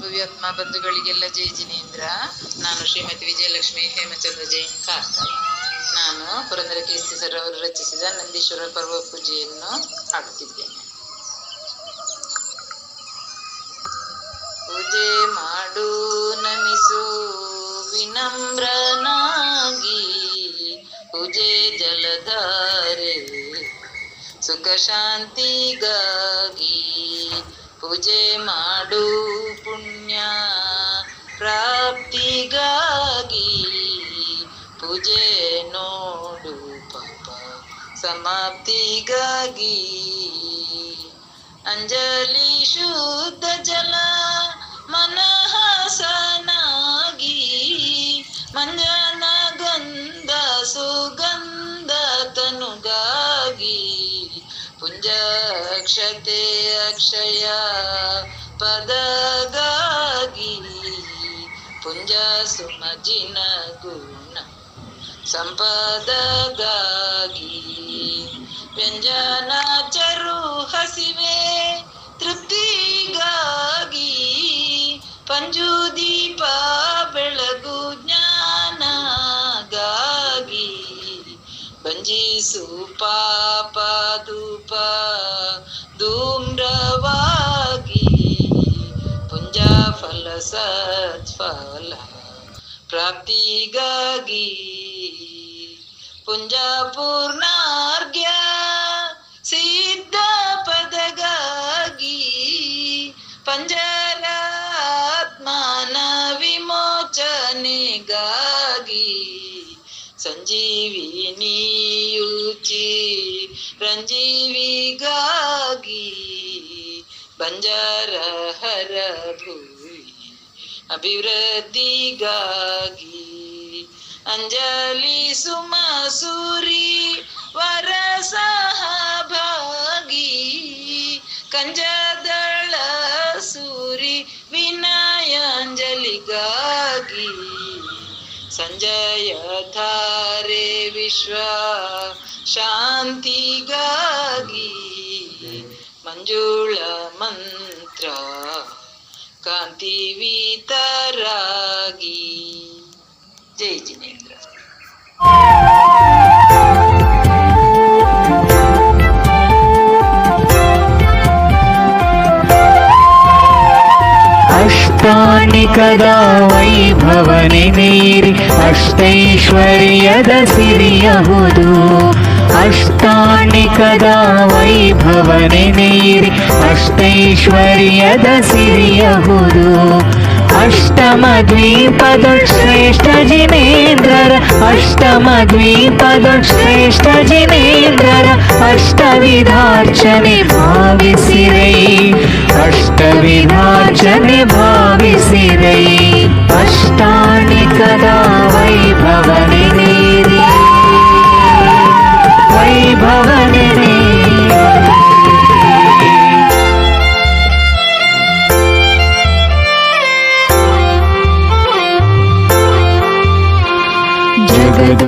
ಭವ್ಯಾತ್ಮ ಬಂಧುಗಳಿಗೆಲ್ಲ ಜೈ ಜಿನೇಂದ್ರ. ನಾನು ಶ್ರೀಮತಿ ವಿಜಯಲಕ್ಷ್ಮಿ, ಹೇಮಚಂದ್ರ ಜೈನ್ ಕಾರ್ಕಳ ನಾನು ಪುರಂದರ ಕೀರ್ತಿ ಸರ್ ಅವರು ರಚಿಸಿದ ನಂದೀಶ್ವರ ಪರ್ವ ಪೂಜೆಯನ್ನು ಹಾಡುತ್ತಿದ್ದೇನೆ ಪೂಜೆ ಮಾಡು ನಮಿಸು ವಿನಮ್ರನಾಗಿ, ಪೂಜೆ ಜಲಧಾರೆ ಸುಖ ಶಾಂತಿಗಾಗಿ ಪೂಜೆ ಮಾಡು ನೋಡು ಪಾಪ ಸಮಾಪ್ತಿಗಾಗಿ. ಅಂಜಲಿ ಶುದ್ಧ ಜಲ ಮನಹಾಸನಾಗಿ ಮಂಜನ ಗಂಧ ಸುಗಂಧ ತನುಗಾಗಿ ಪುಂಜಕ್ಷತೆ ಅಕ್ಷಯ ಪದಗಾಗಿ ಪುಂಜ ಸುಮಜಿನ ಗುಣ ಸಂಪದಗಾಗಿ ವ್ಯಂಜನ ಚರು ಹಸಿವೆ, ತೃಪ್ತಿಗಾಗಿ ಪಂಜು ದೀಪ ಬೆಳಗು ಜ್ಞಾನಗಾಗಿ ಬಂಜಿಸು ಪಾಪ ಧೂಪ ಧೂಮ್ರವಾಗಿ ಪುಂಜ ಫಲ ಸತ್ಫಲ ಪ್ರಾಪ್ತಿಗಾಗಿ ಪೂರ್ಣಾರ್ಘ್ಯ ಸಿದ್ಧ ಪದಗಾಗಿ ಪಂಜರಾತ್ಮನ ವಿಮೋಚನೆಗಾಗಿ ಸಂಜೀವಿನಿಯುಚಿ ರಂಜೀವಿಗಾಗಿ ಬಂಜಾರ ಹರ ಭೂವಿ ಅಭಿವೃದ್ಧಿಗಾಗಿ ಅಂಜಲಿ ಸುಮಸೂರಿ ವರ ಸಹಭಾಗಿ ಕಂಜದಳ ಸೂರಿ ವಿನಯಾಂಜಲಿಗಾಗಿ ಸಂಜಯ ಧಾರೆ ವಿಶ್ವ ಶಾಂತಿಗಾಗಿ ಮಂಜುಳ ಮಂತ್ರ ಕಾಂತಿ ವಿತರಾಗಿ జై జినేంద్ర अष्टानि कदा वैभवनि नीरि अष्टैश्वर्यद सिरियहुदु अष्टानि कदा वैभवनि नीरि अष्टैश्वर्यद सिरियहुदु अष्टमद्वीपद श्रेष्ठ जिनेन्द्रर अष्टमद्वीपद श्रेष्ठ जिनेन्द्रर अष्टविधार्चने भाविसिरै अष्टविधार्चने भाविसिरै अष्टानि कदा वैभव